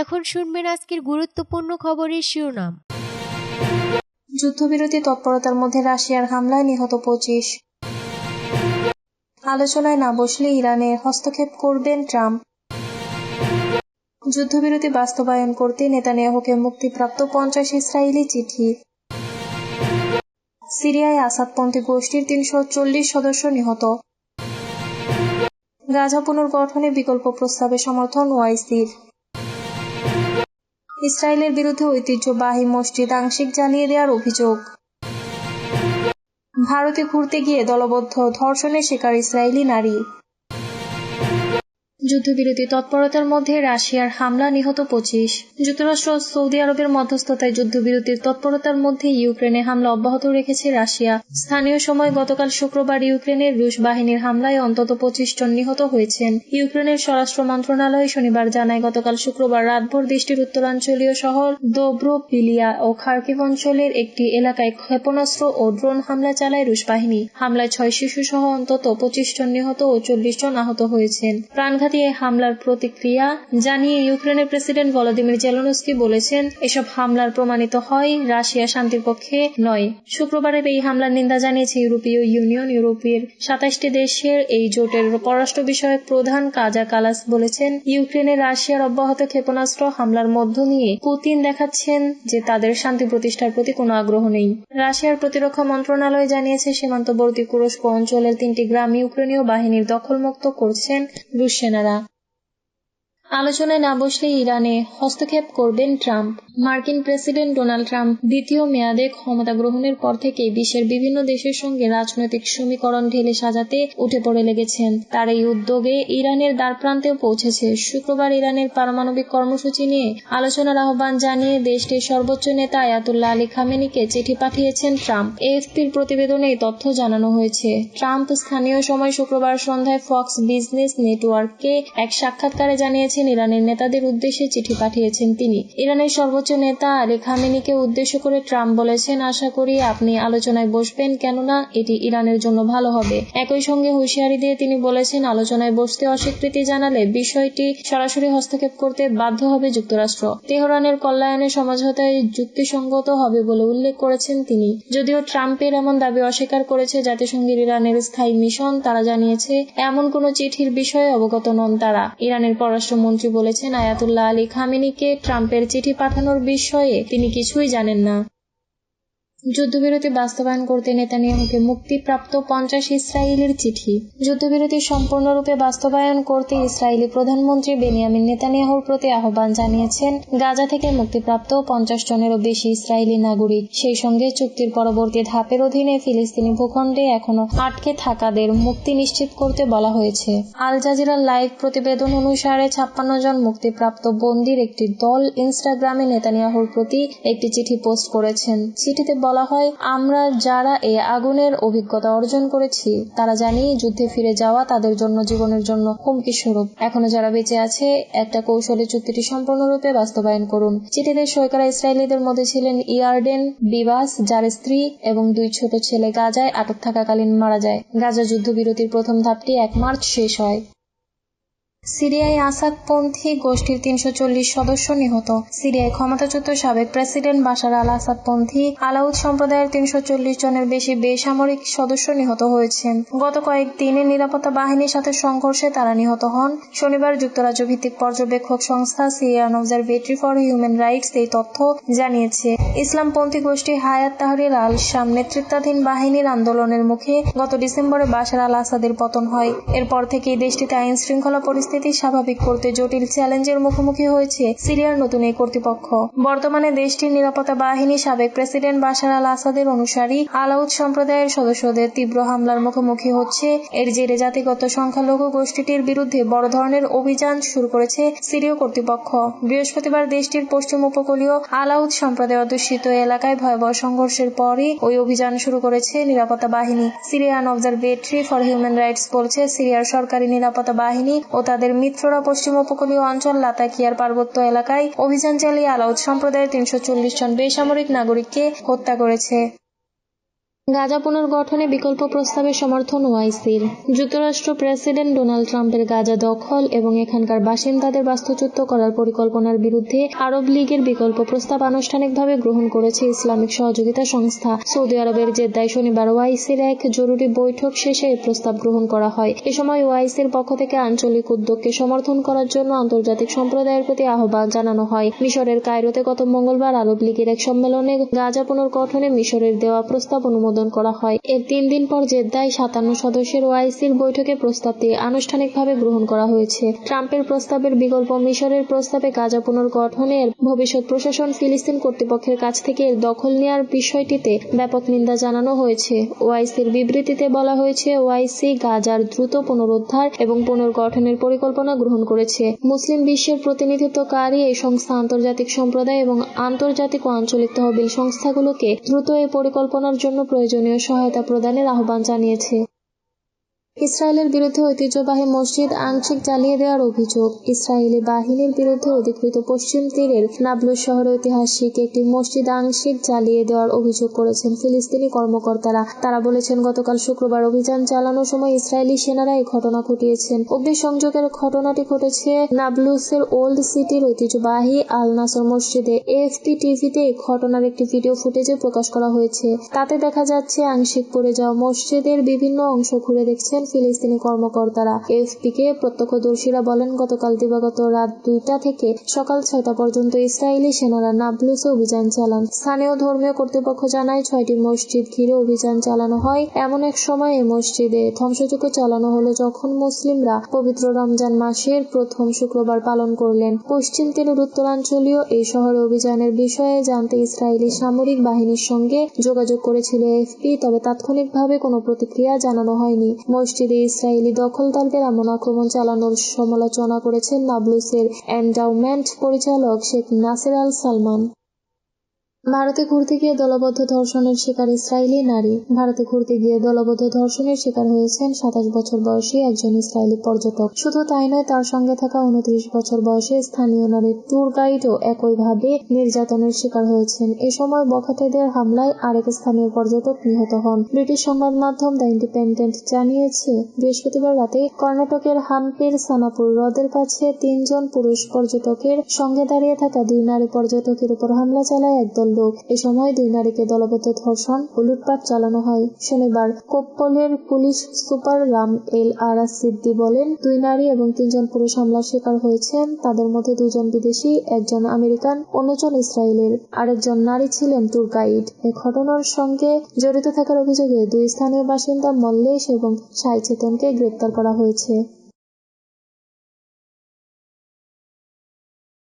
এখন শুনবেন আজকের গুরুত্বপূর্ণ খবরের শিরোনাম। যুদ্ধবিরতি তৎপরতার মধ্যে রাশিয়ার হামলায় নিহত পঁচিশ। আলোচনায় না বসলে ইরানে হস্তক্ষেপ করবেন ট্রাম্প। যুদ্ধবিরতি বাস্তবায়ন করতে নেতানিয়াহুকে মুক্তিপ্রাপ্ত পঞ্চাশ ইসরায়েলি চিঠি। সিরিয়ায় আসাদপন্থী গোষ্ঠীর তিনশো চল্লিশ সদস্য নিহত। গাজা পুনর্গঠনে বিকল্প প্রস্তাবে সমর্থন ওয়াইসির। ইসরায়েলের বিরুদ্ধে ঐতিহ্যবাহী মসজিদ আংশিক জ্বালিয়ে দেওয়ার অভিযোগ। ভারতে ঘুরতে গিয়ে দলবদ্ধ ধর্ষণের শিকার ইসরায়েলি নারী। যুদ্ধবিরতি তৎপরতার মধ্যে রাশিয়ার হামলা নিহত পঁচিশ। যুক্তরাষ্ট্র সৌদি আরবের মধ্যস্থতায় যুদ্ধবিরতির তৎপরতার মধ্যে ইউক্রেনে হামলা অব্যাহত রেখেছে রাশিয়া। স্থানীয় সময় গতকাল শুক্রবার ইউক্রেনের রুশ বাহিনীর হামলায় অন্তত পঁচিশ জন নিহত হয়েছেন। ইউক্রেনের স্বরাষ্ট্র মন্ত্রণালয় শনিবার জানায়, গতকাল শুক্রবার রাতভর দেশটির উত্তরাঞ্চলীয় শহর দোব্রোপিলিয়া ও খার্কিভ অঞ্চলের একটি এলাকায় ক্ষেপণাস্ত্র ও ড্রোন হামলা চালায় রুশ বাহিনী। হামলায় ছয় শিশু সহ অন্তত পঁচিশ জন নিহত ও চল্লিশ জন আহত হয়েছেন। প্রাণঘাতী এই হামলার প্রতিক্রিয়া জানিয়ে ইউক্রেনের প্রেসিডেন্ট ভলোদিমির জেলনস্কি বলেছেন, এসব হামলার প্রমাণিত হয় রাশিয়া শান্তির পক্ষে নয়। শুক্রবারের এই হামলার নিন্দা জানিয়েছে ইউরোপীয় ইউনিয়ন, ইউরোপের সাতাশটি দেশের এই জোটের পররাষ্ট্র বিষয়ক প্রধান কাজা কালাস বলেছেন, ইউক্রেনে রাশিয়ার অব্যাহত ক্ষেপণাস্ত্র হামলার মধ্য নিয়ে পুতিন দেখাচ্ছেন যে তাদের শান্তি প্রতিষ্ঠার প্রতি কোনো আগ্রহ নেই। রাশিয়ার প্রতিরক্ষা মন্ত্রণালয় জানিয়েছে, সীমান্তবর্তী তুরস্ক অঞ্চলের তিনটি গ্রাম ইউক্রেনীয় বাহিনীর দখলমুক্ত করছেন রুশ সেনারা আলোচনায় না বসলে ইরানে হস্তক্ষেপ করবেন ট্রাম্প। মার্কিন প্রেসিডেন্ট ডোনাল্ড ট্রাম্প দ্বিতীয় মেয়াদে ক্ষমতা গ্রহণের পর থেকে বিশ্বের বিভিন্ন দেশের সঙ্গে রাজনৈতিক সমীকরণ ঢেলে সাজাতে উঠে পড়ে লেগেছেন। তার এই উদ্যোগে ইরানের দ্বারপ্রান্তেও পৌঁছেছে শুক্রবার ইরানের পারমাণবিক কর্মসূচি নিয়ে আলোচনার আহ্বান জানিয়ে দেশটির সর্বোচ্চ নেতা আয়াতুল্লাহ আলী খামেনিকে চিঠি পাঠিয়েছেন ট্রাম্প। এএফপির প্রতিবেদনে এই তথ্য জানানো হয়েছে। ট্রাম্প স্থানীয় সময় শুক্রবার সন্ধ্যায় ফক্স বিজনেস নেটওয়ার্ককে এক সাক্ষাৎকারে জানিয়েছেন ইরানের নেতাদের উদ্দেশ্যে চিঠি পাঠিয়েছেন তিনি। ইরানের সর্বোচ্চ নেতা আলী খামেনিকে উদ্দেশ্য করে ট্রাম্প বলেছেন, আশা করি আপনি আলোচনায় বসবেন, কেননা এটি ইরানের জন্য ভালো হবে। একই সঙ্গে হুঁশিয়ারি দিয়ে তিনি বলেছেন, আলোচনায় বসতে অস্বীকৃতি জানালে বিষয়টি সরাসরি হস্তক্ষেপ করতে বাধ্য হবে যুক্তরাষ্ট্র। তেহরানের কল্যাণে সমঝোতায় যুক্তিসঙ্গত হবে বলে উল্লেখ করেছেন তিনি। যদিও ট্রাম্পের এমন দাবি অস্বীকার করেছে জাতিসংঘের ইরানের স্থায়ী মিশন, তারা জানিয়েছে, এমন কোন চিঠির বিষয়ে অবগত নন তারা। ইরানের পররাষ্ট্রমন্ত্রী বলেছেন আয়াতুল্লাহ আলী খামেনিকে ট্রাম্পের চিঠি পাঠানোর বিষয়ে তিনি কিছুই জানেন না। যুদ্ধবিরতি বাস্তবায়ন করতে নেতানিয়াহুকে মুক্তিপ্রাপ্ত পঞ্চাশ ইসরায়েলের চিঠি। যুদ্ধবিরতি সম্পূর্ণরূপে বাস্তবায়ন করতে ইসরায়েলি প্রধানমন্ত্রী বেনিয়ামিন নেতানিয়াহুর প্রতি আহ্বান জানিয়েছেন, গাজা থেকে মুক্তিপ্রাপ্ত পঞ্চাশ জনেরও বেশি ইসরায়েলি নাগরিক। সেই সঙ্গে চুক্তির পরবর্তী ধাপের অধীনে ফিলিস্তিনি ভূখণ্ডে এখনও আটকে থাকাদের মুক্তি নিশ্চিত করতে বলা হয়েছে। আল জাজিরার লাইভ প্রতিবেদন অনুসারে ছাপ্পান্ন জন মুক্তিপ্রাপ্ত বন্দির একটি দল ইনস্টাগ্রামে নেতানিয়াহুর প্রতি একটি চিঠি পোস্ট করেছেন। চিঠিতে বলা হয়, আমরা যারা এ আগুনের অভিজ্ঞতা অর্জন করেছি, তারা জানি যুদ্ধে ফিরে যাওয়া তাদের জন্য, জীবনের জন্য হুমকি স্বরূপ। এখনও যারা বেঁচে আছে, একটা কৌশলে চুক্তিটি সম্পূর্ণরূপে বাস্তবায়ন করুন। চিঠিতে সই করা ইসরায়েলিদের মধ্যে ছিলেন ইয়ারডেন বিবাস, যার স্ত্রী এবং দুই ছোট ছেলে গাজায় আটক থাকাকালীন মারা যায়। গাজা যুদ্ধবিরতির প্রথম ধাপটি এক মার্চ শেষ হয়। সিরিয়ায় আসাদপন্থী গোষ্ঠীর তিনশো চল্লিশ সদস্য নিহত। সিরিয়ায় ক্ষমতাচ্যুত সাবেক প্রেসিডেন্ট বাশার আল আসাদপন্থী আলাউদ সম্প্রদায়ের তিনশো চল্লিশ জনের বেশি বেসামরিক সদস্য নিহত হয়েছেন। গত কয়েকদিনে নিরাপত্তা বাহিনীর সাথে সংঘর্ষে তারা নিহত হন। শনিবার যুক্তরাজ্য ভিত্তিক পর্যবেক্ষক সংস্থা Syrian Observatory for Human Rights এই তথ্য জানিয়েছে। ইসলামপন্থী গোষ্ঠী হায়াত তাহরির আল শাম নেতৃত্বাধীন বাহিনীর আন্দোলনের মুখে গত ডিসেম্বরে বাশার আল আসাদের পতন হয়। এরপর থেকেই দেশটিতে আইন শৃঙ্খলা পরিস্থিতি স্বাভাবিক করতে জটিল চ্যালেঞ্জের মুখোমুখি হয়েছে সিরিয়ার নতুন এই কর্তৃপক্ষ। বর্তমানে দেশটির নিরাপত্তা বাহিনী সাবেক প্রেসিডেন্ট বাশার আল আসাদের অনুসারী আলাউদ সম্প্রদায়ের সদস্যদের তীব্র হামলার মুখোমুখি হচ্ছে। এর জেরে জাতিগত সংখ্যালঘু গোষ্ঠীটির বিরুদ্ধে বড় ধরনের অভিযান শুরু করেছে সিরীয় কর্তৃপক্ষ। বৃহস্পতিবার দেশটির পশ্চিম উপকূলীয় আলাউদ সম্প্রদায় অধ্যুষিত এলাকায় ভয়াবহ সংঘর্ষের পরই ওই অভিযান শুরু করেছে নিরাপত্তা বাহিনী। Syrian Observatory for Human Rights বলছে, সিরিয়ার সরকারি নিরাপত্তা বাহিনী ও তাদের মিত্ররা পশ্চিম উপকূলীয় অঞ্চল লাতাকিয়ার পার্বত্য এলাকায় অভিযান চালিয়ে আলাউদ সম্প্রদায়ের তিনশো চল্লিশ জন বেসামরিক নাগরিককে হত্যা করেছে। গাজা পুনর্গঠনে বিকল্প প্রস্তাবে সমর্থন ওয়াইসির। যুক্তরাষ্ট্র প্রেসিডেন্ট ডোনাল্ড ট্রাম্পের গাজা দখল এবং এখানকার বাসিন্দাদের বাস্তুচ্যুত করার পরিকল্পনার বিরুদ্ধে আরব লীগের বিকল্প প্রস্তাব আনুষ্ঠানিকভাবে গ্রহণ করেছে ইসলামিক সহযোগিতা সংস্থা। সৌদি আরবের জেদ্দায় শনিবার ওয়াইসির এক জরুরি বৈঠক শেষে এই প্রস্তাব গ্রহণ করা হয়। এ সময় ওয়াইসির পক্ষ থেকে আঞ্চলিক উদ্যোগকে সমর্থন করার জন্য আন্তর্জাতিক সম্প্রদায়ের প্রতি আহ্বান জানানো হয়। মিশরের কায়রোতে গত মঙ্গলবার আরব লীগের এক সম্মেলনে গাজা পুনর্গঠনে মিশরের দেওয়া প্রস্তাব অনুমোদন করা হয়। এর তিন দিন পর জেদ্দায় সাতান্ন সদস্যের ওয়াইসির বৈঠকে প্রস্তাবটি আনুষ্ঠানিকভাবে গ্রহণ করা হয়েছে। ট্রাম্পের প্রস্তাবের বিকল্প মিশরের প্রস্তাবে গাজা পুনর্গঠনের ভবিষ্যৎ প্রশাসন ফিলিস্তিন কর্তৃপক্ষের কাছ থেকে এর দখল নেওয়ার বিষয়টিতে ব্যাপক নিন্দা জানানো হয়েছে। ওয়াইসির বিবৃতিতে বলা হয়েছে, ওয়াইসি গাজার দ্রুত পুনরুদ্ধার এবং পুনর্গঠনের পরিকল্পনা গ্রহণ করেছে। মুসলিম বিশ্বের প্রতিনিধিত্বকারী এই সংস্থা আন্তর্জাতিক সম্প্রদায় এবং আন্তর্জাতিক ও আঞ্চলিক তহবিল সংস্থাগুলোকে দ্রুত এই পরিকল্পনার জন্য প্রয়োজনীয় সহায়তা প্রদানের আহ্বান জানিয়েছে। ইসরায়েলের বিরুদ্ধে ঐতিহ্যবাহী মসজিদ আংশিক জ্বালিয়ে দেওয়ার অভিযোগ। ইসরায়েলি বাহিনীর বিরুদ্ধে অধিকৃত পশ্চিম তীরের নাবলুস শহরে ঐতিহাসিক একটি মসজিদ আংশিক জ্বালিয়ে দেওয়ার অভিযোগ করেছেন ফিলিস্তিনি কর্মকর্তারা। তারা বলেছেন, গতকাল শুক্রবার অভিযান চালানোর সময় ইসরায়েলি সেনারা এই ঘটনা ঘটিয়েছেন। অগ্নিসংযোগের ঘটনাটি ঘটেছে নাবলুসের ওল্ড সিটির ঐতিহ্যবাহী আল নাসর মসজিদে। এএফপি টিভিতে এই ঘটনার একটি ভিডিও ফুটেজে প্রকাশ করা হয়েছে। তাতে দেখা যাচ্ছে, আংশিক পড়ে যাওয়া মসজিদের বিভিন্ন অংশ ঘুরে দেখছেন ফিলিস্তিনি কর্মকর্তারা এফপিকে প্রত্যক্ষদর্শীরা বলেন, গতকাল দিবাগত রাত দুইটা থেকে সকাল ছয়টা পর্যন্ত ইসরায়েলি সেনারা নাবলুসে অভিযান চালান। স্থানীয় ধর্মীয় কর্তৃপক্ষ জানায়, ছয়টি মসজিদ ঘিরে অভিযান চালানো হয়। এমন এক সময় এই মসজিদে ধ্বংসযজ্ঞ চালানো হলো যখন মুসলিমরা পবিত্র রমজান মাসের প্রথম শুক্রবার পালন করলেন। পশ্চিম তীরের উত্তরাঞ্চলীয় এই শহরে অভিযানের বিষয়ে জানতে ইসরায়েলি সামরিক বাহিনীর সঙ্গে যোগাযোগ করেছিল এফপি তবে তাৎক্ষণিকভাবে কোনো প্রতিক্রিয়া জানানো হয়নি। মসজিদে ইসরায়েলি দখলদারদের এমন আক্রমণ চালানোর সমালোচনা করেছেন নাবলুসের এন্ডাউমেন্ট পরিচালক শেখ নাসির আল সালমান। ভারতে ঘুরতে গিয়ে দলবদ্ধ ধর্ষণের শিকার ইসরায়েলি নারী। ভারতে ঘুরতে গিয়ে দলবদ্ধ ধর্ষণের শিকার হয়েছেন সাতাশ বছর বয়সী একজন ইসরায়েলি পর্যটক। শুধু তাই নয়, তার সঙ্গে থাকা উনত্রিশ বছর বয়সে স্থানীয় নারী ট্যুর গাইডও একইভাবে নির্যাতনের শিকার হয়েছেন। এ সময় বখাটেদের হামলায় আরেক স্থানীয় পর্যটক নিহত হন। ব্রিটিশ সংবাদ মাধ্যম দ্য ইন্ডিপেন্ডেন্ট জানিয়েছে, বৃহস্পতিবার রাতে কর্ণাটকের হাম্পির সানাপুর হ্রদের কাছে তিনজন পুরুষ পর্যটকের সঙ্গে দাঁড়িয়ে থাকা দুই নারী পর্যটকের উপর হামলা চালায় একদল লোক। এ সময় দুই নারীকে দলবদ্ধ ধর্ষণ ও লুটপাট চালানো হয়। শনিবার কোপ্পলের police super Ram L R Siddi বলেন, দুই নারী এবং তিনজন পুরুষ হামলার শিকার হয়েছেন। তাদের মধ্যে দুজন বিদেশি, একজন আমেরিকান, অন্যজন ইসরায়েলের। আরেকজন নারী ছিলেন ট্যুর গাইড এ ঘটনার সঙ্গে জড়িত থাকার অভিযোগে দুই স্থানীয় বাসিন্দা মল্লেশ এবং সাই চেতনকে গ্রেপ্তার করা হয়েছে।